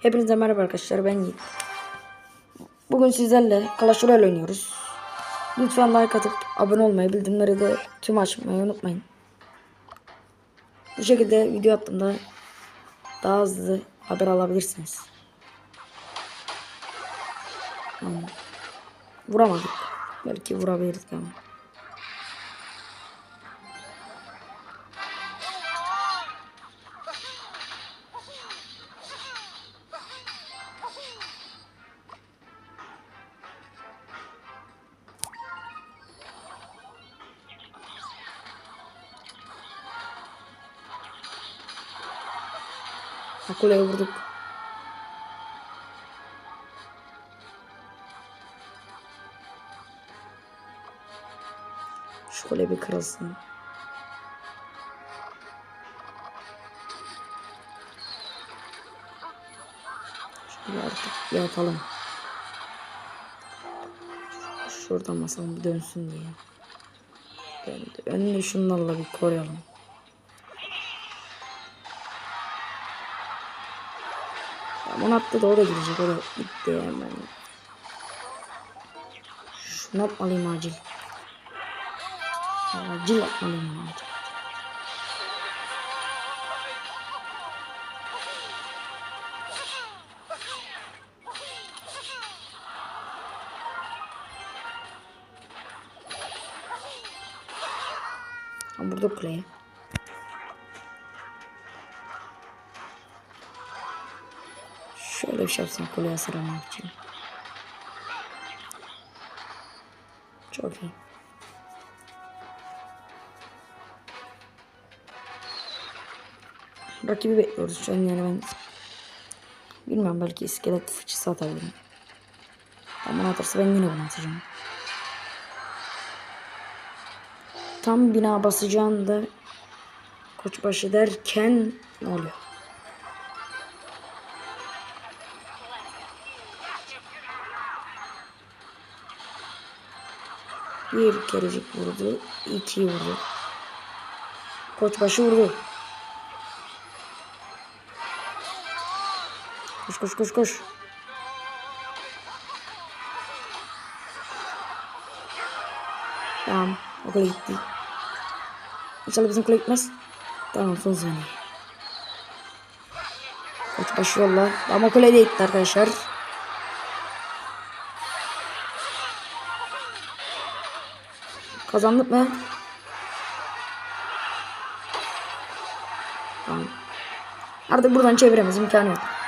Hepinize merhaba arkadaşlar ben Yiğit. Bugün sizlerle Clash Royale oynuyoruz. Lütfen like atıp abone olmayı, bildirimleri de tüm açmayı unutmayın. Bu şekilde video attığımda daha hızlı haber alabilirsiniz. Vuramadık. Belki vurabilirdik ama. Ha, Kuleye vurduk. Şu kule bir kırılsın. Şöyle artık yapalım. Şuradan masalım bir dönsün diye. Döndü. Önünü şunlarla bir koruyalım. Tamam attı da o da girecek. O da gitti hemen. Şunu atmalıyım acil. Acil atmalıyım acil. Burada play. Şöyle bir şey yapsam kuleye sıralamak için. Çok iyi. Rakibi bekliyoruz şu an yani ben bilmiyorum belki iskelet fıçısı atabilirim. Ama atarsa ben yine bunu atacağım. Tam bina basacağında koçbaşı derken ne oluyor? Bir kerecik vurdu. iki vurdu. Koçbaşı vurdu. Koş koş koş koş. Tamam. O kule gitti. İnşallah bizim kule gitmez. Tamam son saniye. Koçbaşı yolla. Ama kule de gitti arkadaşlar. Kazandık mı? Tamam. Artık buradan çeviremez imkanı yok.